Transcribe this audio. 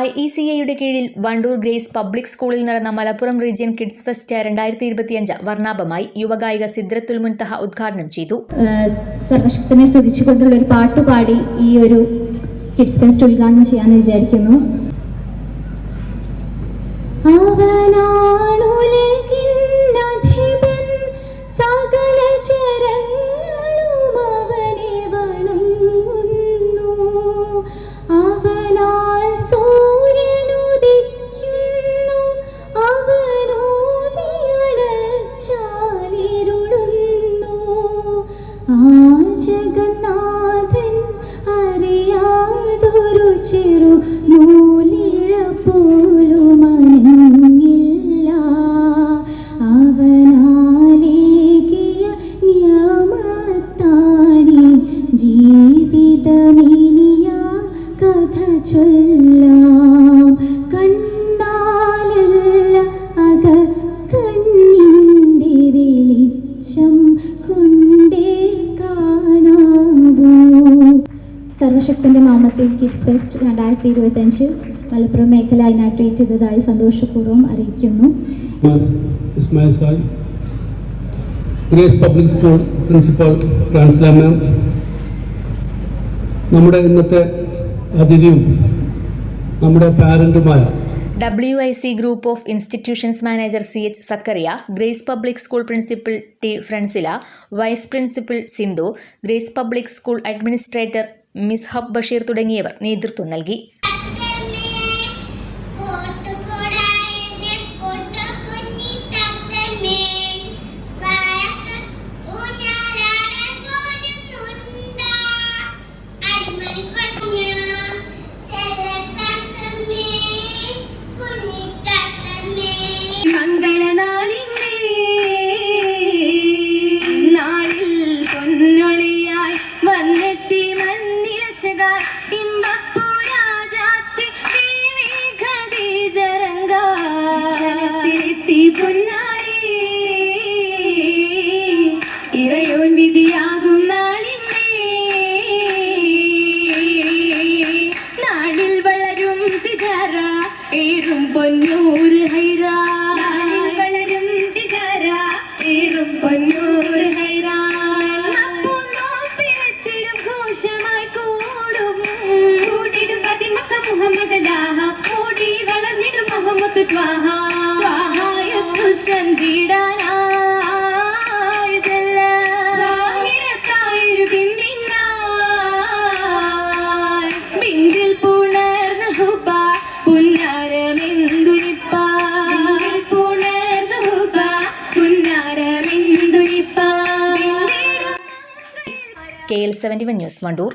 I E C എയുടെ കീഴിൽ Wandoor grace public സ്കൂളിൽ നടന്ന മലപ്പുറം റീജിയൻ കിഡ്സ് ഫെസ്റ്റ് രണ്ടായിരത്തി ഇരുപത്തിയഞ്ച് വർണാഭമായി യുവഗായിക സിദ്രത്തുൽ മുൻതഹ ഉദ്ഘാടനം ചെയ്തു. സർവശക്തനെ സ്തുതിച്ചുകൊണ്ടുള്ള ഒരു പാട്ട് പാടി ഈ ഒരു കിഡ്സ് ഫെസ്റ്റ് ഉദ്ഘാടനം ചെയ്യാമെന്ന് വിചാരിക്കുന്നു. അവനാണുലകിന്നധിപൻ Hmm. സർവശക്തന്റെ നാമത്തിൽ കിഡ്സ് ഫെസ്റ്റ് രണ്ടായിരത്തി ഇരുപത്തഞ്ച് മലപ്പുറം മേഖല ഇനാഗ്രേറ്റ് ചെയ്തതായി സന്തോഷപൂർവം അറിയിക്കുന്നു. Ismail Sai Grace Public School principal Francila ma'am നമ്മുടെ ഇന്നത്തെ അതിഥിയും നമ്മുടെ പാരന്റുമായ W I C group of institutions manager C H Zakariya Grace Public School principal T Francila vice principal Sindhu Grace Public School administrator miss hub Basheer തുടങ്ങിയവർ നേതൃത്വം നൽകി ഇറയോൻ വിധിയാകും നാളിന്റെ നാളിൽ വളരും തിജാര ഏറും പൊന്നൂർ വളരും തിജാര ഏറും Ponnur K L seventy one news Wandoor